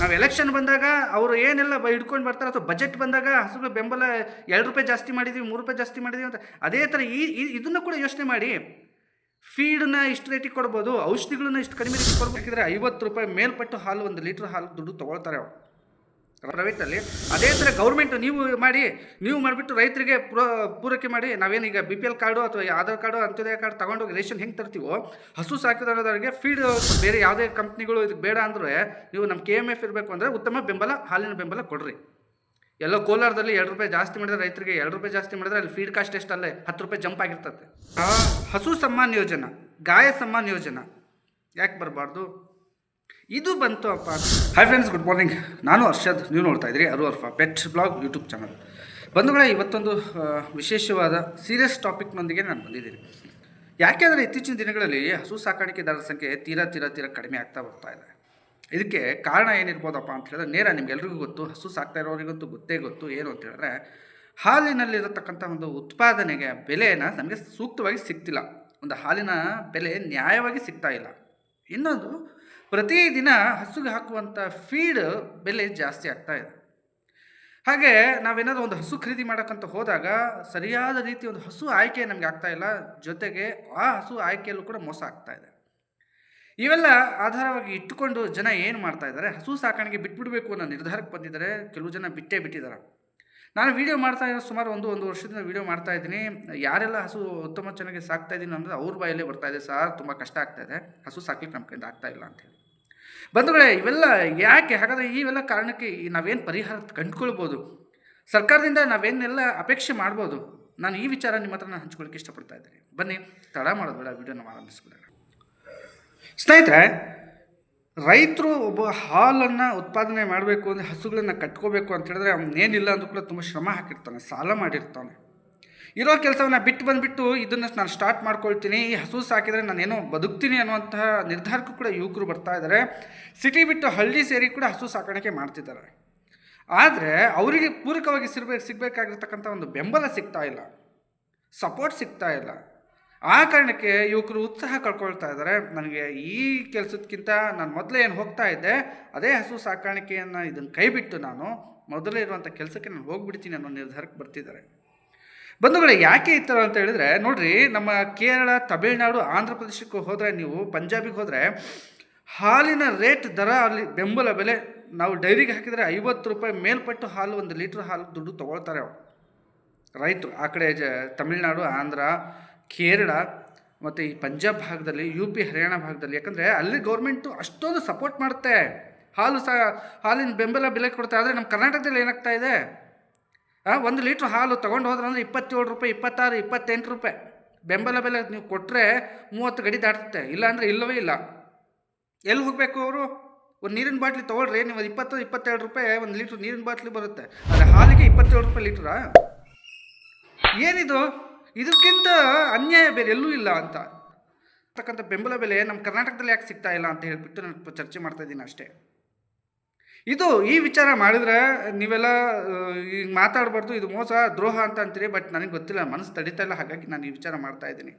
ನಾವು ಎಲೆಕ್ಷನ್ ಬಂದಾಗ ಅವರು ಏನೆಲ್ಲ ಹಿಡ್ಕೊಂಡು ಬರ್ತಾರೆ ಅಥವಾ ಬಜೆಟ್ ಬಂದಾಗ ಹಸುಗಳ ಬೆಂಬಲ ಎರಡು ರೂಪಾಯಿ ಜಾಸ್ತಿ ಮಾಡಿದ್ವಿ, ಮೂರು ರೂಪಾಯಿ ಜಾಸ್ತಿ ಮಾಡಿದ್ವಿ ಅಂತ ಅದೇ ಥರ ಈ ಈ- ಇದನ್ನು ಕೂಡ ಯೋಚನೆ ಮಾಡಿ. ಫೀಡನ್ನ ಇಷ್ಟು ರೇಟಿಗೆ ಕೊಡ್ಬೋದು ಔಷಧಿಗಳನ್ನ ಇಷ್ಟು ಕಡಿಮೆ ರೇಟಿಗೆ ಕೊಡ್ಬೇಕಿದ್ರೆ ಐವತ್ತು ರೂಪಾಯಿ ಮೇಲ್ಪಟ್ಟು ಹಾಲು, ಒಂದು ಲೀಟ್ರ್ ಹಾಲು ದುಡ್ಡು ತೊಗೊಳ್ತಾರೆ ಅವರು. ಪ್ರೈವೇಟಲ್ಲಿ ಅದೇ ಥರ ಗೌರ್ಮೆಂಟ್ ನೀವು ಮಾಡಿ, ನೀವು ಮಾಡಿಬಿಟ್ಟು ರೈತರಿಗೆ ಪೂರ ಪೂರೈಕೆ ಮಾಡಿ ಈಗ ಬಿ ಪಿ ಎಲ್ ಕಾರ್ಡು ಅಥವಾ ಆಧಾರ್ ಕಾರ್ಡು ಅಂತ್ಯೋದಯ ಕಾರ್ಡ್ ತಗೊಂಡೋಗಿ ರೇಷನ್ ಹೆಂಗೆ ತರ್ತೀವೋ, ಹಸು ಸಾಕಿದವರಿಗೆ ಫೀಡ್ ಬೇರೆ ಯಾವುದೇ ಕಂಪ್ನಿಗಳು ಇದಕ್ಕೆ ಬೇಡ ಅಂದರೆ ನೀವು ನಮ್ಮ ಕೆ ಎಂ ಎಫ್ ಇರಬೇಕು ಅಂದರೆ ಉತ್ತಮ ಬೆಂಬಲ, ಹಾಲಿನ ಬೆಂಬಲ ಕೊಡ್ರಿ. ಎಲ್ಲ ಕೋಲಾರದಲ್ಲಿ ಎರಡು ರೂಪಾಯಿ ಜಾಸ್ತಿ ಮಾಡಿದ್ರೆ ರೈತರಿಗೆ ಎರಡು ರೂಪಾಯಿ ಜಾಸ್ತಿ ಮಾಡಿದ್ರೆ ಅಲ್ಲಿ ಫೀಡ್ ಕಾಸ್ಟ್ ಎಷ್ಟಲ್ಲೇ ಹತ್ತು ರೂಪಾಯಿ ಜಂಪ್ ಆಗಿರ್ತದೆ ಹಸು ಸಮ್ಮಾನ್ ಯೋಜನಾ, ಗಾಯ ಸಮ್ಮಾನ್ ಯೋಜನಾ, ಯಾಕೆ ಬರಬಾರ್ದು? ಇದು ಬಂತು ಅಪ್ಪ. ಹಾಯ್ ಫ್ರೆಂಡ್ಸ್ ಗುಡ್ ಮಾರ್ನಿಂಗ್ ನಾನು ಹರ್ಷದ್ ನೀವು ನೋಡ್ತಾ ಇದ್ದೀರಿ ಅರು ಅರ್ಫ ಪೆಟ್ ಬ್ಲಾಗ್ ಯೂಟ್ಯೂಬ್ ಚಾನಲ್ ಬಂಧುಗಳೇ, ಇವತ್ತೊಂದು ವಿಶೇಷವಾದ ಸೀರಿಯಸ್ ಟಾಪಿಕ್ನೊಂದಿಗೆ ನಾನು ಬಂದಿದ್ದೀನಿ. ಯಾಕೆಂದರೆ ಇತ್ತೀಚಿನ ದಿನಗಳಲ್ಲಿ ಹಸು ಸಾಕಾಣಿಕೆದಾರರ ಸಂಖ್ಯೆ ತೀರಾ ತೀರಾ ತೀರಾ ಕಡಿಮೆ ಆಗ್ತಾ ಬರ್ತಾ ಇದೆ. ಇದಕ್ಕೆ ಕಾರಣ ಏನಿರ್ಬೋದಪ್ಪ ಅಂತ ಹೇಳಿದ್ರೆ ನೇರ ನಿಮ್ಗೆಲ್ರಿಗೂ ಗೊತ್ತು, ಹಸು ಸಾಕ್ತಾ ಇರೋರಿಗಂತೂ ಗೊತ್ತೇ ಗೊತ್ತು, ಏನು ಅಂತ ಹೇಳಿದ್ರೆ ಹಾಲಿನಲ್ಲಿರತಕ್ಕಂಥ ಒಂದು ಉತ್ಪಾದನೆಗೆ ಬೆಲೆನ ನಮಗೆ ಸೂಕ್ತವಾಗಿ ಸಿಗ್ತಿಲ್ಲ. ಒಂದು ಹಾಲಿನ ಬೆಲೆ ನ್ಯಾಯವಾಗಿ ಸಿಗ್ತಾ ಇಲ್ಲ. ಇನ್ನೊಂದು ಪ್ರತಿದಿನ ಹಸುಗೆ ಹಾಕುವಂಥ ಫೀಡ್ ಬೆಲೆ ಜಾಸ್ತಿ ಆಗ್ತಾ ಇದೆ. ಹಾಗೆ ನಾವೇನಾದರೂ ಒಂದು ಹಸು ಖರೀದಿ ಮಾಡೋಕ್ಕಂತ ಹೋದಾಗ ಸರಿಯಾದ ರೀತಿ ಒಂದು ಹಸು ಆಯ್ಕೆ ನಮಗೆ ಆಗ್ತಾ ಇಲ್ಲ, ಜೊತೆಗೆ ಆ ಹಸು ಆಯ್ಕೆಯಲ್ಲೂ ಕೂಡ ಮೋಸ ಆಗ್ತಾ ಇದೆ. ಇವೆಲ್ಲ ಆಧಾರವಾಗಿ ಇಟ್ಟುಕೊಂಡು ಜನ ಏನು ಮಾಡ್ತಾ ಇದ್ದಾರೆ, ಹಸು ಸಾಕಾಣಿಕೆ ಬಿಟ್ಬಿಡಬೇಕು ಅನ್ನೋ ನಿರ್ಧಾರಕ್ಕೆ ಬಂದಿದ್ದಾರೆ, ಕೆಲವು ಜನ ಬಿಟ್ಟೇ ಬಿಟ್ಟಿದ್ದಾರೆ. ನಾನು ವೀಡಿಯೋ ಮಾಡ್ತಾ ಇರೋ ಸುಮಾರು ಒಂದು ಒಂದು ವರ್ಷದಿಂದ ವೀಡಿಯೋ ಮಾಡ್ತಾ ಇದ್ದೀನಿ. ಯಾರೆಲ್ಲ ಹಸು ಉತ್ತಮ ಚೆನ್ನಾಗಿ ಸಾಕ್ತಾ ಇದ್ದೀನಿ ಅನ್ನೋದು ಅವ್ರ ಬಾಯಲ್ಲೇ ಬರ್ತಾ ಇದೆ. ಸಾರ್, ತುಂಬ ಕಷ್ಟ ಆಗ್ತಾ ಇದೆ. ಹಸು ಸಾಕ್ಲಿಕ್ಕೆ ನಮ್ಮ ಕೈಯಿಂದ ಆಗ್ತಾ ಇಲ್ಲ ಅಂತೇಳಿ ಬಂಧುಗಳೇ, ಇವೆಲ್ಲ ಯಾಕೆ? ಹಾಗಾದರೆ ಇವೆಲ್ಲ ಕಾರಣಕ್ಕೆ ನಾವೇನು ಪರಿಹಾರ ಕಂಡುಕೊಳ್ಬೋದು? ಸರ್ಕಾರದಿಂದ ನಾವೇನೆಲ್ಲ ಅಪೇಕ್ಷೆ ಮಾಡ್ಬೋದು? ನಾನು ಈ ವಿಚಾರ ನಿಮ್ಮ ಹತ್ರ ನಾನು ಹಂಚ್ಕೊಳ್ಳಿಕ್ಕೆ ಇಷ್ಟಪಡ್ತಾ ಇದ್ದೀನಿ. ಬನ್ನಿ, ತಡ ಮಾಡೋದು ಬೇಡ ವಿಡಿಯೋನ ಆರಂಭಿಸ್ಬಿಡೋಣ. ಸ್ನೇಹಿತರೆ, ರೈತರು ಒಬ್ಬ ಹಾಲನ್ನು ಉತ್ಪಾದನೆ ಮಾಡಬೇಕು ಅಂದರೆ ಹಸುಗಳನ್ನು ಕಟ್ಕೋಬೇಕು ಅಂತ ಹೇಳಿದ್ರೆ ಅವನೇನಿಲ್ಲ ಅಂದ್ರೂ ಕೂಡ ತುಂಬ ಶ್ರಮ ಹಾಕಿರ್ತಾನೆ, ಸಾಲ ಮಾಡಿರ್ತಾನೆ. ಇರೋ ಕೆಲಸವನ್ನು ಬಿಟ್ಟು ಬಂದುಬಿಟ್ಟು ಇದನ್ನು ನಾನು ಸ್ಟಾರ್ಟ್ ಮಾಡ್ಕೊಳ್ತೀನಿ. ಈ ಹಸು ಸಾಕಿದರೆ ನಾನೇನೋ ಬದುಕ್ತೀನಿ ಅನ್ನುವಂತಹ ನಿರ್ಧಾರಕ್ಕೂ ಕೂಡ ಯುವಕರು ಬರ್ತಾ ಇದ್ದಾರೆ ಸಿಟಿ ಬಿಟ್ಟು ಹಳ್ಳಿ ಸೇರಿ ಕೂಡ ಹಸು ಸಾಕಾಣಿಕೆ ಮಾಡ್ತಿದ್ದಾರೆ. ಆದರೆ ಅವರಿಗೆ ಪೂರಕವಾಗಿ ಸಿರ್ಬೇಕು ಸಿಗಬೇಕಾಗಿರ್ತಕ್ಕಂಥ ಒಂದು ಬೆಂಬಲ ಸಿಗ್ತಾ ಇಲ್ಲ. ಸಪೋರ್ಟ್ ಸಿಗ್ತಾ ಇಲ್ಲ. ಆ ಕಾರಣಕ್ಕೆ ಯುವಕರು ಉತ್ಸಾಹ ಕಳ್ಕೊಳ್ತಾ ಇದ್ದಾರೆ ನನಗೆ ಈ ಕೆಲಸಕ್ಕಿಂತ ನಾನು ಮೊದಲೇ ಏನು ಹೋಗ್ತಾ ಇದ್ದೆ, ಅದೇ ಹಸು ಸಾಕಾಣಿಕೆಯನ್ನು ಇದನ್ನು ಕೈಬಿಟ್ಟು ನಾನು ಮೊದಲೇ ಇರುವಂಥ ಕೆಲಸಕ್ಕೆ ನಾನು ಹೋಗ್ಬಿಡ್ತೀನಿ ಅನ್ನೋ ನಿರ್ಧಾರಕ್ಕೆ ಬರ್ತಿದ್ದಾರೆ. ಬಂಧುಗಳೇ, ಯಾಕೆ ಈ ಅಂತ ಹೇಳಿದ್ರೆ, ನೋಡ್ರಿ, ನಮ್ಮ ಕೇರಳ, ತಮಿಳುನಾಡು, ಆಂಧ್ರ ಪ್ರದೇಶಕ್ಕೆ ಹೋದರೆ ನೀವು ಪಂಜಾಬಿಗೆ ಹೋದರೆ, ಹಾಲಿನ ರೇಟ್ ದರ ಅಲ್ಲಿ ಬೆಂಬಲ ಬೆಲೆ, ನಾವು ಡೈರಿಗೆ ಹಾಕಿದರೆ ಐವತ್ತು ರೂಪಾಯಿ ಮೇಲ್ಪಟ್ಟು ಹಾಲು, ಒಂದು ಲೀಟ್ರ್ ಹಾಲು ದುಡ್ಡು ತೊಗೊಳ್ತಾರೆ ಅವರು. ರೈತರು, ಆ ಕಡೆ ಜ, ತಮಿಳುನಾಡು, ಆಂಧ್ರ, ಕೇರಳ, ಮತ್ತು ಈ ಪಂಜಾಬ್ ಭಾಗದಲ್ಲಿ, ಯು ಪಿ, ಹರಿಯಾಣ ಭಾಗದಲ್ಲಿ, ಯಾಕಂದರೆ ಅಲ್ಲಿ ಗೌರ್ಮೆಂಟು ಅಷ್ಟೊಂದು ಸಪೋರ್ಟ್ ಮಾಡುತ್ತೆ. ಹಾಲು ಸಹ, ಹಾಲಿನ ಬೆಂಬಲ ಬೆಲೆ ಕೊಡ್ತಾ ಆದರೆ ನಮ್ಮ ಕರ್ನಾಟಕದಲ್ಲಿ ಏನಾಗ್ತಾ ಇದೆ? ಒಂದು ಲೀಟ್ರ್ ಹಾಲು ತೊಗೊಂಡು ಹೋದ್ರೆ ಅಂದರೆ ಇಪ್ಪತ್ತೇಳು ರೂಪಾಯಿ, ಇಪ್ಪತ್ತಾರು, ಇಪ್ಪತ್ತೆಂಟು ರೂಪಾಯಿ. ಬೆಂಬಲ ಬೆಲೆ ನೀವು ಕೊಟ್ಟರೆ ಮೂವತ್ತು ಗಡಿ ದಾಟುತ್ತೆ. ಇಲ್ಲ ಅಂದರೆ ಇಲ್ಲವೇ ಇಲ್ಲ. ಎಲ್ಲಿ ಹೋಗಬೇಕು ಅವರು? ಒಂದು ನೀರಿನ ಬಾಟ್ಲಿ ತೊಗೊಳ್ರಿ. ನೀವು ಇಪ್ಪತ್ತು, ಇಪ್ಪತ್ತೆರಡು ರೂಪಾಯಿ ಒಂದು ಲೀಟ್ರ್ ನೀರಿನ ಬಾಟ್ಲಿ ಬರುತ್ತೆ. ಆದರೆ ಹಾಲಿಗೆ ಇಪ್ಪತ್ತೇಳು ರೂಪಾಯಿ ಲೀಟ್ರಾ? ಏನಿದು? ಇದಕ್ಕಿಂತ ಅನ್ಯಾಯ ಬೇರೆ ಎಲ್ಲೂ ಇಲ್ಲ ಅಂತ. ಅಂತಕ್ಕಂಥ ಬೆಂಬಲ ಬೆಲೆ ನಮ್ಮ ಕರ್ನಾಟಕದಲ್ಲಿ ಯಾಕೆ ಸಿಗ್ತಾ ಇಲ್ಲ ಅಂತ ಹೇಳಿಬಿಟ್ಟು ನಾನು ಚರ್ಚೆ ಮಾಡ್ತಾ ಇದ್ದೀನಿ ಅಷ್ಟೇ. ಇದು ಈ ವಿಚಾರ ಮಾಡಿದ್ರೆ ನೀವೆಲ್ಲ ಈಗ ಮಾತಾಡಬಾರ್ದು, ಇದು ಮೋಸ, ದ್ರೋಹ ಅಂತ ಅಂತೀರಿ, ಬಟ್ ನನಗೆ ಗೊತ್ತಿಲ್ಲ, ಮನಸ್ಸು ತಡಿತಾ ಇಲ್ಲ, ಹಾಗಾಗಿ ನಾನು ಈ ವಿಚಾರ ಮಾಡ್ತಾ ಇದ್ದೀನಿ.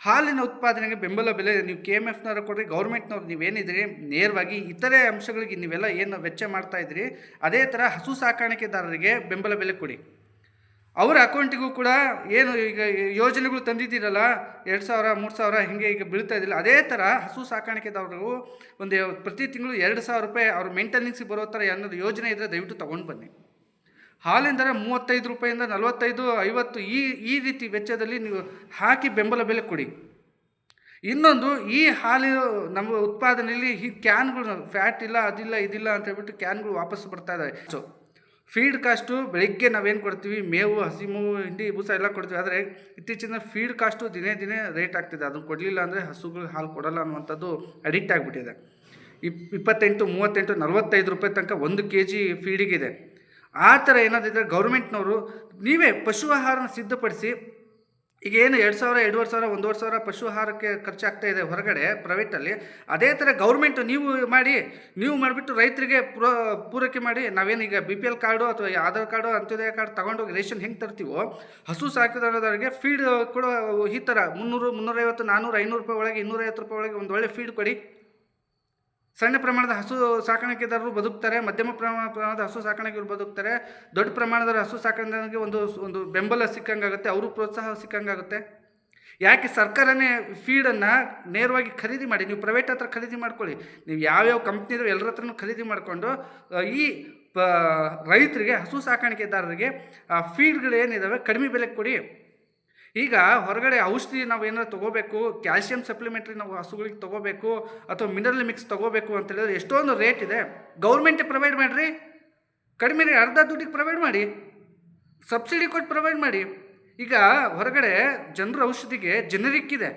ಹಾಲಿನ ಉತ್ಪಾದನೆಗೆ ಬೆಂಬಲ ಬೆಲೆ, ನೀವು ಕೆ ಎಂ ಎಫ್ನವ್ರು ಕೊಡ್ರಿ, ಗೌರ್ಮೆಂಟ್ನವ್ರು ನೀವೇನಿದ್ರಿ ನೇರವಾಗಿ ಇತರೆ ಅಂಶಗಳಿಗೆ ನೀವೆಲ್ಲ ಏನು ವೆಚ್ಚ ಮಾಡ್ತಾ ಇದ್ದೀರಿ, ಅದೇ ಥರ ಹಸು ಸಾಕಾಣಿಕೆದಾರರಿಗೆ ಬೆಂಬಲ ಬೆಲೆ ಕೊಡಿ. ಅವರ ಅಕೌಂಟಿಗೂ ಕೂಡ ಏನು ಈಗ ಯೋಜನೆಗಳು ತಂದಿದ್ದೀರಲ್ಲ, ಎರಡು ಸಾವಿರ, ಮೂರು ಸಾವಿರ ಹಿಂಗೆ ಈಗ ಬೀಳ್ತಾ ಇದ್ದಿಲ್ಲ. ಅದೇ ಥರ ಹಸು ಸಾಕಾಣಿಕೆದವರು ಒಂದು ಪ್ರತಿ ತಿಂಗಳು ಎರಡು ಸಾವಿರ ರೂಪಾಯಿ ಅವ್ರ ಮೇಂಟೆನೆನ್ಸಿಗೆ ಬರೋ ಥರ ಏನಾದ್ರು ಯೋಜನೆ ಇದ್ದರೆ ದಯವಿಟ್ಟು ತೊಗೊಂಡು ಬನ್ನಿ. ಹಾಲಿನ ಮೂವತ್ತೈದು ರೂಪಾಯಿಂದ ನಲವತ್ತೈದು, ಐವತ್ತು ಈ ಈ ರೀತಿ ವೆಚ್ಚದಲ್ಲಿ ನೀವು ಹಾಕಿ ಬೆಂಬಲ ಬೆಲೆ ಕೊಡಿ. ಇನ್ನೊಂದು ಈ ಹಾಲು ನಮ್ಮ ಉತ್ಪಾದನೆಯಲ್ಲಿ ಈ ಕ್ಯಾನ್ಗಳು ಫ್ಯಾಟ್ ಇಲ್ಲ, ಅದಿಲ್ಲ, ಇದಿಲ್ಲ ಅಂತ ಹೇಳ್ಬಿಟ್ಟು ಕ್ಯಾನ್ಗಳು ವಾಪಸ್ ಬರ್ತಾ ಇದ್ದಾವೆ ಸೊ ಫೀಡ್ ಕಾಸ್ಟು ಬೆಳಿಗ್ಗೆ ನಾವೇನು ಕೊಡ್ತೀವಿ? ಮೇವು, ಹಸಿ ಹಿಂಡಿ, ಬೂಸ ಎಲ್ಲ ಕೊಡ್ತೀವಿ. ಆದರೆ ಇತ್ತೀಚಿನ ಫೀಡ್ ಕಾಸ್ಟು ದಿನೇ ದಿನೇ ರೇಟ್ ಆಗ್ತಿದೆ. ಅದನ್ನು ಕೊಡಲಿಲ್ಲ ಅಂದರೆ ಹಸುಗಳು ಹಾಲು ಕೊಡಲ್ಲ ಅನ್ನುವಂಥದ್ದು ಅಡಿಕ್ಟ್ ಆಗಿಬಿಟ್ಟಿದೆ. ಇಪ್, ಇಪ್ಪತ್ತೆಂಟು, ಮೂವತ್ತೆಂಟು, ನಲವತ್ತೈದು ರೂಪಾಯಿ ತನಕ ಒಂದು ಕೆ ಜಿ ಫೀಡಿಗಿದೆ ಆ ಥರ ಏನಾದಿದ್ರೆ ಗೌರ್ಮೆಂಟ್ನವರು ನೀವೇ ಪಶು ಆಹಾರನ ಸಿದ್ಧಪಡಿಸಿ ಈಗ ಏನು ಎರಡು ಸಾವಿರ, ಎರಡುವರೆ ಸಾವಿರ, ಒಂದೂವರೆ ಸಾವಿರ ಪಶು ಆಹಾರಕ್ಕೆ ಖರ್ಚಾಗ್ತಾ ಇದೆ ಹೊರಗಡೆ ಪ್ರೈವೇಟಲ್ಲಿ ಅದೇ ಥರ ಗೌರ್ಮೆಂಟ್ ನೀವು ಮಾಡಿ, ನೀವು ಮಾಡಿಬಿಟ್ಟು ರೈತರಿಗೆ ಪೂರ, ಪೂರೈಕೆ ಮಾಡಿ ಈಗ ಬಿ ಪಿ ಎಲ್ ಕಾರ್ಡು ಅಥವಾ ಆಧಾರ್ ಕಾರ್ಡು ಅಂತ್ಯೋದಯ ಕಾರ್ಡ್ ತಗೊಂಡೋಗಿ ರೇಷನ್ ಹೆಂಗೆ ತರ್ತೀವೋ, ಹಸು ಸಾಕಿದವರಿಗೆ ಫೀಡ್ ಕೂಡ ಈ ಥರ ಮುನ್ನೂರು, ಮುನ್ನೂರೈವತ್ತು ನಾನ್ನೂರು ಐನೂರು ರೂಪಾಯಿ ಒಳಗೆ, ಇನ್ನೂರೈವತ್ತು ರೂಪಾಯಿ ಒಳಗೆ ಒಂದು ಒಳ್ಳೆ ಫೀಡ್ ಕೊಡಿ. ಸಣ್ಣ ಪ್ರಮಾಣದ ಹಸು ಸಾಕಾಣಿಕೆದಾರರು ಬದುಕ್ತಾರೆ, ಮಧ್ಯಮ ಪ್ರಮಾಣ ಪ್ರಮಾಣದ ಹಸು ಸಾಕಾಣಿಕೆಗಳು ಬದುಕ್ತಾರೆ, ದೊಡ್ಡ ಪ್ರಮಾಣದ ಹಸು ಸಾಕಾಣಿಕೆ ಒಂದು ಒಂದು ಬೆಂಬಲ ಸಿಕ್ಕಂಗಾಗುತ್ತೆ, ಅವರು ಪ್ರೋತ್ಸಾಹ ಸಿಕ್ಕಂಗಾಗುತ್ತೆ. ಯಾಕೆ ಸರ್ಕಾರನೇ ಫೀಡನ್ನು ನೇರವಾಗಿ ಖರೀದಿ ಮಾಡಿ, ನೀವು ಪ್ರೈವೇಟ್ ಹತ್ರ ಖರೀದಿ ಮಾಡ್ಕೊಳ್ಳಿ, ನೀವು ಯಾವ್ಯಾವ ಕಂಪ್ನಿ ಇದಾವೆ ಎಲ್ಲರ ಹತ್ರನೂ ಖರೀದಿ ಮಾಡಿಕೊಂಡು ಈ ರೈತರಿಗೆ, ಹಸು ಸಾಕಾಣಿಕೆದಾರರಿಗೆ, ಆ ಫೀಡ್ಗಳು ಏನಿದ್ದಾವೆ ಕಡಿಮೆ ಬೆಲೆಗೆ ಕೊಡಿ. ಈಗ ಹೊರಗಡೆ ಔಷಧಿ ನಾವು ಏನಾದ್ರು ತೊಗೋಬೇಕು ಕ್ಯಾಲ್ಸಿಯಂ ಸಪ್ಲಿಮೆಂಟ್ರಿ ನಾವು ಹಸುಗಳಿಗೆ ತೊಗೋಬೇಕು, ಅಥವಾ ಮಿನರಲ್ ಮಿಕ್ಸ್ ತೊಗೋಬೇಕು ಅಂತ ಹೇಳಿದ್ರೆ ಎಷ್ಟೊಂದು ರೇಟ್ ಇದೆ. ಗೌರ್ಮೆಂಟ್ ಪ್ರೊವೈಡ್ ಮಾಡಿರಿ. ಕಡಿಮೆ ರೀ ಅರ್ಧ ದುಡ್ಡಿಗೆ ಪ್ರೊವೈಡ್ ಮಾಡಿ. ಸಬ್ಸಿಡಿ ಕೊಟ್ಟು ಪ್ರೊವೈಡ್ ಮಾಡಿ. ಈಗ ಹೊರಗಡೆ ಜನರ ಔಷಧಿಗೆ ಜನರಿಕ್ ಇದೆ.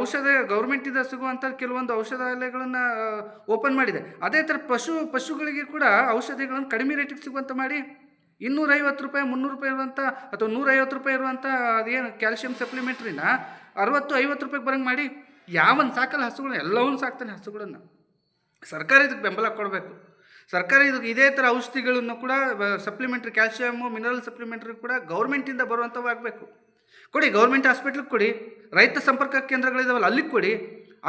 ಔಷಧ ಗೌರ್ಮೆಂಟಿಂದ ಸಿಗುವಂಥ ಕೆಲವೊಂದು ಔಷಧಾಲಯಗಳನ್ನು ಓಪನ್ ಮಾಡಿದೆ. ಅದೇ ಥರ ಪಶು, ಪಶುಗಳಿಗೆ ಕೂಡ ಔಷಧಿಗಳನ್ನು ಕಡಿಮೆ ರೇಟಿಗೆ ಸಿಗುವಂಥ ಮಾಡಿ. ಇನ್ನೂರೈವತ್ತು ರೂಪಾಯಿ, ಮುನ್ನೂರು ರೂಪಾಯಿ ಇರುವಂಥ ಅಥವಾ ನೂರೈವತ್ತು ರೂಪಾಯಿ ಇರುವಂಥ ಅದೇನು ಕ್ಯಾಲ್ಸಿಯಂ ಸಪ್ಲಿಮೆಂಟ್ರಿನ ಅರವತ್ತು, ಐವತ್ತು ರೂಪಾಯಿಗೆ ಬರಂಗೆ ಮಾಡಿ ಯಾವನ್ ಸಾಕಲ್ಲ ಹಸುಗಳನ್ನ, ಎಲ್ಲವನ್ನು ಸಾಕ್ತಾನೆ ಹಸುಗಳನ್ನು. ಸರ್ಕಾರ ಇದಕ್ಕೆ ಬೆಂಬಲ ಕೊಡಬೇಕು. ಸರ್ಕಾರ ಇದಕ್ಕೆ ಇದೇ ಥರ ಔಷಧಿಗಳನ್ನು ಕೂಡ ಸಪ್ಲಿಮೆಂಟ್ರಿ ಕ್ಯಾಲ್ಶಿಯಮ್ಮು ಮಿನರಲ್ ಸಪ್ಲಿಮೆಂಟ್ರಿ ಕೂಡ ಗೌರ್ಮೆಂಟಿಂದ ಬರುವಂಥವು ಆಗಬೇಕು. ಕೊಡಿ, ಗೌರ್ಮೆಂಟ್ ಹಾಸ್ಪಿಟ್ಲಿಗೆ ಕೊಡಿ. ರೈತ ಸಂಪರ್ಕ ಕೇಂದ್ರಗಳಿದಾವಲ್ಲ, ಅಲ್ಲಿಗೆ ಕೊಡಿ.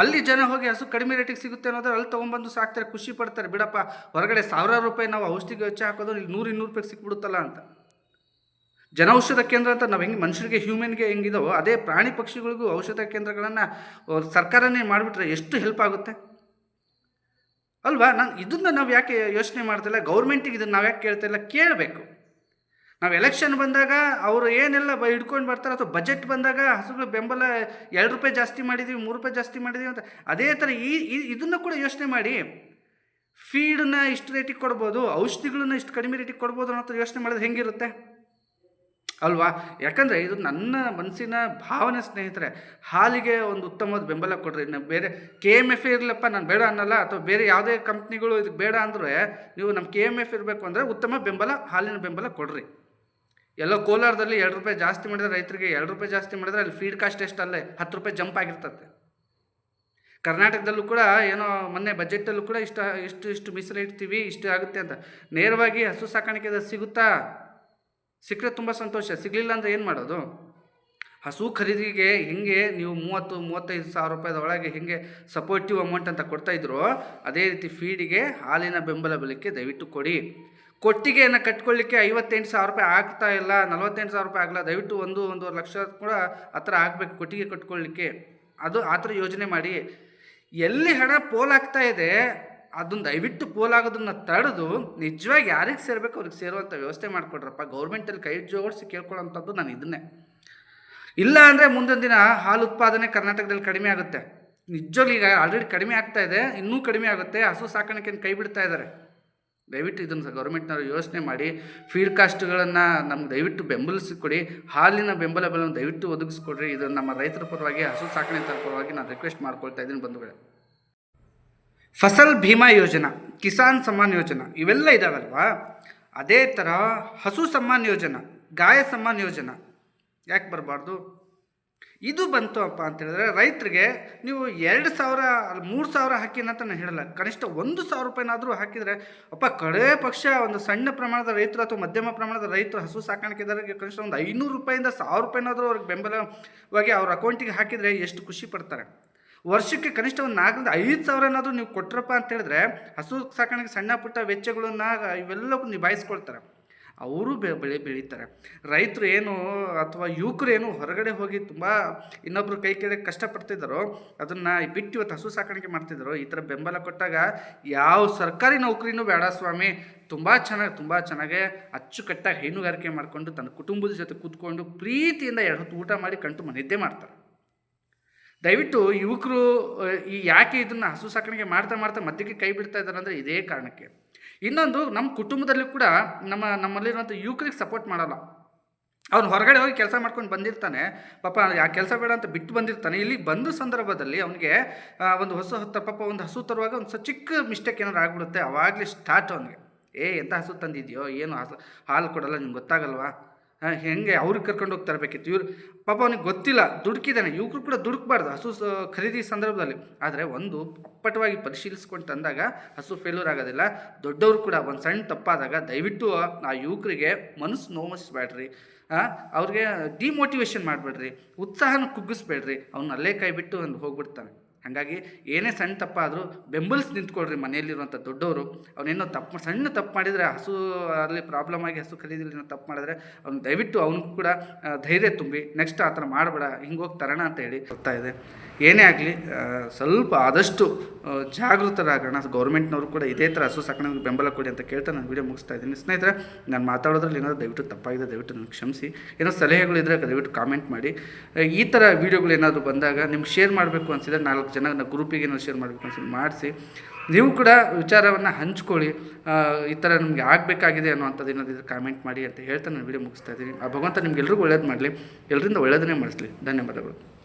ಅಲ್ಲಿ ಜನ ಹೋಗಿ ಹಸು ಕಡಿಮೆ ರೇಟಿಗೆ ಸಿಗುತ್ತೆ ಅನ್ನೋದ್ರೆ ಅಲ್ಲಿ ತೊಗೊಂಬಂದು ಸಾಕ್ತಾರೆ, ಖುಷಿ ಪಡ್ತಾರೆ. ಬಿಡಪ್ಪ, ಹೊರಗಡೆ ಸಾವಿರಾರು ರೂಪಾಯಿ ನಾವು ಔಷಧಿಗೆ ವೆಚ್ಚ ಹಾಕೋದು, ಇಲ್ಲಿ ನೂರು ಇನ್ನೂರು ರೂಪಾಯಿಗೆ ಸಿಕ್ಬಿಡುತ್ತಲ್ಲ ಅಂತ. ಜನೌಷಧ ಕೇಂದ್ರ ಅಂತ ನಾವು ಹೆಂಗೆ ಮನುಷ್ಯರಿಗೆ ಹ್ಯೂಮನ್ಗೆ ಹೆಂಗಿದಾವೋ, ಅದೇ ಪ್ರಾಣಿ ಪಕ್ಷಿಗಳಿಗೂ ಔಷಧ ಕೇಂದ್ರಗಳನ್ನು ಸರ್ಕಾರನೇ ಮಾಡಿಬಿಟ್ರೆ ಎಷ್ಟು ಹೆಲ್ಪ್ ಆಗುತ್ತೆ? ಅಲ್ವಾ? ನಾನು ಇದನ್ನು ನಾವು ಯಾಕೆ ಯೋಚನೆ ಮಾಡ್ತಿಲ್ಲ ಗೌರ್ಮೆಂಟಿಗೆ ಇದನ್ನು ನಾವು ಯಾಕೆ ಕೇಳ್ತಿಲ್ಲ ಕೇಳಬೇಕು. ನಾವು ಎಲೆಕ್ಷನ್ ಬಂದಾಗ ಅವರು ಏನೆಲ್ಲ ಬ ಹಿಡ್ಕೊಂಡು ಬರ್ತಾರೆ ಅಥವಾ ಬಜೆಟ್ ಬಂದಾಗ ಹಸುಗಳ ಬೆಂಬಲ ಎರಡು ರೂಪಾಯಿ ಜಾಸ್ತಿ ಮಾಡಿದ್ದೀವಿ ಮೂರು ರೂಪಾಯಿ ಜಾಸ್ತಿ ಮಾಡಿದ್ದೀವಿ ಅಂತ ಅದೇ ಥರ ಈ ಇದನ್ನು ಕೂಡ ಯೋಚನೆ ಮಾಡಿ ಫೀಡನ್ನ ಇಷ್ಟು ರೇಟಿಗೆ ಕೊಡ್ಬೋದು ಔಷಧಿಗಳನ್ನ ಇಷ್ಟು ಕಡಿಮೆ ರೇಟಿಗೆ ಕೊಡ್ಬೋದು ಅನ್ನೋ ಯೋಚನೆ ಮಾಡಿದ್ರೆ ಹೆಂಗಿರುತ್ತೆ? ಅಲ್ವಾ? ಯಾಕಂದರೆ ಇದು ನನ್ನ ಮನಸ್ಸಿನ ಭಾವನೆ ಸ್ನೇಹಿತರೆ, ಹಾಲಿಗೆ ಒಂದು ಉತ್ತಮವಾದ ಬೆಂಬಲ ಕೊಡ್ರಿ. ನಾವು ಬೇರೆ ಕೆ ಎಂ ಎಫ್ ಇರಲಪ್ಪ, ನಾನು ಬೇಡ ಅನ್ನಲ್ಲ, ಅಥವಾ ಬೇರೆ ಯಾವುದೇ ಕಂಪ್ನಿಗಳು ಇದಕ್ಕೆ ಬೇಡ ಅಂದರೆ, ನೀವು ನಮ್ಮ ಕೆ ಎಂ ಎಫ್ ಇರಬೇಕು ಅಂದರೆ ಉತ್ತಮ ಬೆಂಬಲ, ಹಾಲಿನ ಬೆಂಬಲ ಕೊಡ್ರಿ. ಎಲ್ಲೋ ಕೋಲಾರದಲ್ಲಿ ಎರಡು ರೂಪಾಯಿ ಜಾಸ್ತಿ ಮಾಡಿದ್ರೆ ರೈತರಿಗೆ ಎರಡು ರೂಪಾಯಿ ಜಾಸ್ತಿ ಮಾಡಿದ್ರೆ ಅಲ್ಲಿ ಫೀಡ್ ಕಾಸ್ಟ್ ಎಷ್ಟು ಅಲ್ಲೇ? ಹತ್ತು ರೂಪಾಯಿ ಜಂಪ್ ಆಗಿರ್ತದೆ ಕರ್ನಾಟಕದಲ್ಲೂ ಕೂಡ ಏನೋ ಮೊನ್ನೆ ಬಜೆಟಲ್ಲೂ ಕೂಡ ಇಷ್ಟ, ಇಷ್ಟು ಇಷ್ಟು ಮೀಸಲು ಇಡ್ತೀವಿ, ಇಷ್ಟು ಆಗುತ್ತೆ ಅಂತ. ನೇರವಾಗಿ ಹಸು ಸಾಕಾಣಿಕೆ ಸಿಗುತ್ತಾ? ಸಿಕ್ಕರೆ ತುಂಬ ಸಂತೋಷ. ಸಿಗಲಿಲ್ಲ ಅಂದರೆ ಏನು ಮಾಡೋದು? ಹಸು ಖರೀದಿಗೆ ಹೆಂಗೆ ನೀವು ಮೂವತ್ತು, ಮೂವತ್ತೈದು ಸಾವಿರ ರೂಪಾಯಿದ ಒಳಗೆ ಹೆಂಗೆ ಸಪೋರ್ಟಿವ್ ಅಮೌಂಟ್ ಅಂತ ಕೊಡ್ತಾಯಿದ್ರು ಅದೇ ರೀತಿ ಫೀಡಿಗೆ ಹಾಲಿನ ಬೆಂಬಲ ಬೆಲೆಗೆ ದಯವಿಟ್ಟು ಕೊಡಿ. ಕೊಟ್ಟಿಗೆಯನ್ನು ಕಟ್ಕೊಳ್ಳಿಕ್ಕೆ ಐವತ್ತೆಂಟು ಸಾವಿರ ರೂಪಾಯಿ ಆಗ್ತಾ ಇಲ್ಲ, ನಲವತ್ತೆಂಟು ಸಾವಿರ ರೂಪಾಯಿ ಆಗಲ್ಲ ದಯವಿಟ್ಟು ಒಂದು, ಒಂದೂವರೆ ಲಕ್ಷ ಕೂಡ ಆ ಥರ ಆಗಬೇಕು ಕೊಟ್ಟಿಗೆ ಕಟ್ಕೊಳ್ಳಿಕ್ಕೆ. ಅದು ಆ ಥರ ಯೋಜನೆ ಮಾಡಿ. ಎಲ್ಲಿ ಹಣ ಪೋಲಾಗ್ತಾ ಇದೆ, ಅದನ್ನು ದಯವಿಟ್ಟು ಪೋಲಾಗೋದನ್ನು ತಡೆದು ನಿಜವಾಗಿ ಯಾರಿಗೆ ಸೇರಬೇಕು ಅವ್ರಿಗೆ ಸೇರುವಂಥ ವ್ಯವಸ್ಥೆ ಮಾಡಿಕೊಡ್ರಪ್ಪ. ಗೌರ್ಮೆಂಟಲ್ಲಿ ಕೈ ಜೋಡಿಸಿ ಕೇಳ್ಕೊಳ್ಳೋಂಥದ್ದು ನಾನು ಇದನ್ನೇ. ಇಲ್ಲ ಅಂದರೆ ಮುಂದಿನ ದಿನ ಹಾಲು ಉತ್ಪಾದನೆ ಕರ್ನಾಟಕದಲ್ಲಿ ಕಡಿಮೆ ಆಗುತ್ತೆ. ನಿಜವಾಗ್ಲೂ ಈಗ ಆಲ್ರೆಡಿ ಕಡಿಮೆ ಆಗ್ತಾ ಇದೆ, ಇನ್ನೂ ಕಡಿಮೆ ಆಗುತ್ತೆ. ಹಸು ಸಾಕಾಣಿಕೆಯನ್ನು ಕೈ ಬಿಡ್ತಾ ಇದ್ದಾರೆ. ದಯವಿಟ್ಟು ಇದನ್ನು ಗೌರ್ಮೆಂಟ್ನವರು ಯೋಚನೆ ಮಾಡಿ ಫೀಡ್ ಕಾಸ್ಟ್ಗಳನ್ನು ನಮ್ಗೆ ದಯವಿಟ್ಟು ಬೆಂಬಲಿಸಿ ಕೊಡಿ ಹಾಲಿನ ಬೆಂಬಲ ಬೆಲೆಯನ್ನು ದಯವಿಟ್ಟು ಒದಗಿಸ್ಕೊಡ್ರಿ. ಇದನ್ನು ನಮ್ಮ ರೈತರ ಪರವಾಗಿ, ಹಸು ಸಾಕಣೆ ಪರವಾಗಿ ನಾನು ರಿಕ್ವೆಸ್ಟ್ ಮಾಡ್ಕೊಳ್ತಾ ಇದ್ದೀನಿ ಬಂಧುಗಳೇ. ಫಸಲ್ ಭೀಮಾ ಯೋಜನಾ, ಕಿಸಾನ್ ಸಮ್ಮಾನ್ ಯೋಜನಾ, ಇವೆಲ್ಲ ಇದಾವಲ್ವಾ? ಅದೇ ಥರ ಹಸು ಸಮ್ಮಾನ್ ಯೋಜನಾ, ಗಾಯ ಸಮ್ಮಾನ್ ಯೋಜನಾ, ಯಾಕೆ ಬರಬಾರ್ದು? ಇದು ಬಂತು ಅಪ್ಪ ಅಂತ ಹೇಳಿದ್ರೆ ರೈತರಿಗೆ ನೀವು ಎರಡು ಸಾವಿರ, ಮೂರು ಸಾವಿರ ಹಾಕಿನ ಅಂತ ನಾನು ಹೇಳಲ್ಲ. ಕನಿಷ್ಠ ಒಂದು ಸಾವಿರ ರೂಪಾಯಿನಾದರೂ ಹಾಕಿದರೆ, ಅಪ್ಪ ಕಡೇ ಪಕ್ಷ ಒಂದು ಸಣ್ಣ ಪ್ರಮಾಣದ ರೈತರು ಅಥವಾ ಮಧ್ಯಮ ಪ್ರಮಾಣದ ರೈತರು ಹಸು ಸಾಕಾಣಿಕೆದಾರರಿಗೆ ಕನಿಷ್ಠ ಒಂದು ಐನೂರು ರೂಪಾಯಿಂದ ಸಾವಿರ ರೂಪಾಯಿನಾದರೂ ಅವ್ರಿಗೆ ಬೆಂಬಲವಾಗಿ ಅವ್ರ ಅಕೌಂಟಿಗೆ ಹಾಕಿದರೆ ಎಷ್ಟು ಖುಷಿ ಪಡ್ತಾರೆ. ವರ್ಷಕ್ಕೆ ಕನಿಷ್ಠ ಒಂದು ನಾಲ್ಕರಿಂದ ಐದು ಸಾವಿರನಾದರೂ ನೀವು ಕೊಟ್ರಪ್ಪ ಅಂತ ಹೇಳಿದ್ರೆ ಹಸು ಸಾಕಾಣಿಕೆ ಸಣ್ಣ ಪುಟ್ಟ ವೆಚ್ಚಗಳನ್ನ ಇವೆಲ್ಲವೂ ನಿಭಾಯಿಸ್ಕೊಳ್ತಾರೆ. ಅವರು ಬೆ ಬೆಳೆ ಬೆಳೀತಾರೆ. ರೈತರು ಏನು ಅಥವಾ ಯುವಕರು ಏನು ಹೊರಗಡೆ ಹೋಗಿ ತುಂಬ ಇನ್ನೊಬ್ಬರು ಕೈ ಕೆಳಗೆ ಕಷ್ಟಪಡ್ತಿದ್ದಾರೋ, ಅದನ್ನು ಬಿಟ್ಟು ಇವತ್ತು ಹಸು ಸಾಕಾಣಿಕೆ ಮಾಡ್ತಿದ್ದಾರೋ, ಈ ಥರ ಬೆಂಬಲ ಕೊಟ್ಟಾಗ ಯಾವ ಸರ್ಕಾರಿ ನೌಕರಿನೂ ಬೇಡ ಸ್ವಾಮಿ. ತುಂಬ ಚೆನ್ನಾಗಿ, ತುಂಬ ಚೆನ್ನಾಗೆ ಅಚ್ಚುಕಟ್ಟಾಗಿ ಹೈನುಗಾರಿಕೆ ಮಾಡಿಕೊಂಡು ತನ್ನ ಕುಟುಂಬದ ಜೊತೆ ಕೂತ್ಕೊಂಡು ಪ್ರೀತಿಯಿಂದ ಎರಡು ಹೊತ್ತು ಊಟ ಮಾಡಿ ಕಂಟು ನಿದ್ದೆ ಮಾಡ್ತಾರೆ. ದಯವಿಟ್ಟು ಯುವಕರು, ಈ ಯಾಕೆ ಇದನ್ನು ಹಸು ಸಾಕಾಣಿಕೆ ಮಾಡ್ತಾ ಮಾಡ್ತಾ ಮಧ್ಯಕ್ಕೆ ಕೈ ಬಿಡ್ತಾ ಇದ್ದಾರೆ ಅಂದರೆ ಇದೇ ಕಾರಣಕ್ಕೆ. ಇನ್ನೊಂದು ನಮ್ಮ ಕುಟುಂಬದಲ್ಲಿ ಕೂಡ ನಮ್ಮ ನಮ್ಮಲ್ಲಿರುವಂಥ ಯುವಕರಿಗೆ ಸಪೋರ್ಟ್ ಮಾಡಲ್ಲ. ಅವ್ನು ಹೊರಗಡೆ ಹೋಗಿ ಕೆಲಸ ಮಾಡ್ಕೊಂಡು ಬಂದಿರ್ತಾನೆ. ಪಾಪ ಆ ಕೆಲಸ ಬೇಡ ಅಂತ ಬಿಟ್ಟು ಬಂದಿರ್ತಾನೆ. ಇಲ್ಲಿ ಬಂದ ಸಂದರ್ಭದಲ್ಲಿ ಅವನಿಗೆ ಒಂದು ಹೊಸ ಹೊತ್ತ ಪಾಪ ಒಂದು ಹಸು ತರುವಾಗ ಒಂದು ಸ ಚಿಕ್ಕ ಮಿಸ್ಟೇಕ್ ಏನಾದ್ರು ಆಗ್ಬಿಡುತ್ತೆ. ಅವಾಗಲೇ ಸ್ಟಾರ್ಟ್ ಅವನಿಗೆ. ಏ ಎಂಥ ಹಸು ತಂದಿದೆಯೋ? ಏನು ಹಸು, ಹಾಲು ಕೊಡಲ್ಲ, ನಿಮ್ಗೆ ಗೊತ್ತಾಗಲ್ವಾ? ಹೆಂಗೆ ಅವ್ರಿಗೆ ಕರ್ಕೊಂಡು ಹೋಗಿ ತರಬೇಕಿತ್ತು. ಇವ್ರು ಪಾಪ ಅವನಿಗೆ ಗೊತ್ತಿಲ್ಲ, ದುಡುಕಿದ್ದಾನೆ. ಯುವಕರು ಕೂಡ ದುಡುಕ್ಬಾರ್ದು. ಹಸು ಖರೀದಿ ಸಂದರ್ಭದಲ್ಲಿ. ಆದರೆ ಒಂದು ಅಪ್ಪಟವಾಗಿ ಪರಿಶೀಲಿಸ್ಕೊಂಡು ತಂದಾಗ ಹಸು ಫೇಲ್ಯೂರ್ ಆಗೋದಿಲ್ಲ. ದೊಡ್ಡವರು ಕೂಡ ಒಂದು ಸಣ್ಣ ತಪ್ಪಾದಾಗ ದಯವಿಟ್ಟು ಆ ಯುವಕರಿಗೆ ಮನಸ್ಸು ನೋವಿಸ್ಬೇಡ್ರಿ ಅವ್ರಿಗೆ ಡಿಮೋಟಿವೇಶನ್ ಮಾಡಬೇಡ್ರಿ. ಉತ್ಸಾಹನ ಕುಗ್ಗಿಸ್ಬೇಡ್ರಿ. ಅವ್ನು ಅಲ್ಲೇ ಕೈ ಬಿಟ್ಟು ಒಂದು ಹೋಗ್ಬಿಡ್ತಾನೆ. ಹಾಗಾಗಿ ಏನೇ ಸಣ್ಣ ತಪ್ಪಾದರೂ ಬೆಂಬಲಿಸಿ ನಿಂತ್ಕೊಳ್ರಿ ಮನೆಯಲ್ಲಿರುವಂಥ ದೊಡ್ಡವರು. ಅವನೇನೋ ತಪ್ಪು ಸಣ್ಣ ತಪ್ಪು ಮಾಡಿದರೆ ಹಸು ಅಲ್ಲಿ ಪ್ರಾಬ್ಲಮ್ ಆಗಿ ಹಸು ಏನೋ ತಪ್ಪು ಮಾಡಿದ್ರೆ ಅವ್ನು ದಯವಿಟ್ಟು ಅವನು ಕೂಡ ಧೈರ್ಯ ತುಂಬಿ ನೆಕ್ಸ್ಟ್ ಆ ಥರ ಮಾಡಬೇಡ, ಹಿಂಗೆ ಹೋಗಿ ತರೋಣ ಅಂತ ಹೇಳಿ ಗೊತ್ತಾಯಿದೆ ಏನೇ ಆಗಲಿ ಸ್ವಲ್ಪ ಆದಷ್ಟು ಜಾಗೃತರಾಗೋಣ. ಗೌರ್ಮೆಂಟ್ನವರು ಕೂಡ ಇದೇ ಥರ ಹಸು ಸಾಕಣೆಗೆ ಬೆಂಬಲ ಕೊಡಿ ಅಂತ ಕೇಳ್ತಾ ನಾನು ವಿಡಿಯೋ ಮುಗಿಸ್ತಾ ಇದ್ದೀನಿ. ಸ್ನೇಹಿತರೆ, ನಾನು ಮಾತಾಡೋದ್ರಲ್ಲಿ ಏನಾದರೂ ದಯವಿಟ್ಟು ತಪ್ಪಾಗಿದೆ, ದಯವಿಟ್ಟು ನನಗೆ ಕ್ಷಮಿಸಿ. ಏನೋ ಸಲಹೆಗಳಿದ್ದರೆ ದಯವಿಟ್ಟು ಕಾಮೆಂಟ್ ಮಾಡಿ. ಈ ಥರ ವೀಡಿಯೋಗಳು ಏನಾದರೂ ಬಂದಾಗ ನಿಮ್ಗೆ ಶೇರ್ ಮಾಡಬೇಕು ಅನ್ಸಿದ್ರೆ ನಾಲ್ಕು ಜನ ಗ್ರೂಪಿಗೆ ಏನೋ ಶೇರ್ ಮಾಡಬೇಕು ಅನ್ಸಿದ್ರೆ ಮಾಡಿಸಿ. ನೀವು ಕೂಡ ವಿಚಾರವನ್ನು ಹಂಚ್ಕೊಳ್ಳಿ. ಈ ಥರ ನಿಮಗೆ ಆಗಬೇಕಾಗಿದೆ ಅನ್ನೋವಂಥದ್ದು ಏನಾದರೂ ಕಾಮೆಂಟ್ ಮಾಡಿ ಅಂತ ಹೇಳ್ತಾ ನಾನು ವಿಡಿಯೋ ಮುಗಿಸ್ತಾ ಇದ್ದೀನಿ. ಆ, ಭಗವಂತ ನಿಮ್ಗೆಲ್ರಿಗೂ ಒಳ್ಳೇದು ಮಾಡಲಿ. ಎಲ್ಲರಿಂದ ಒಳ್ಳೇದನ್ನೇ ಮಾಡಿಸ್ಲಿ. ಧನ್ಯವಾದಗಳು.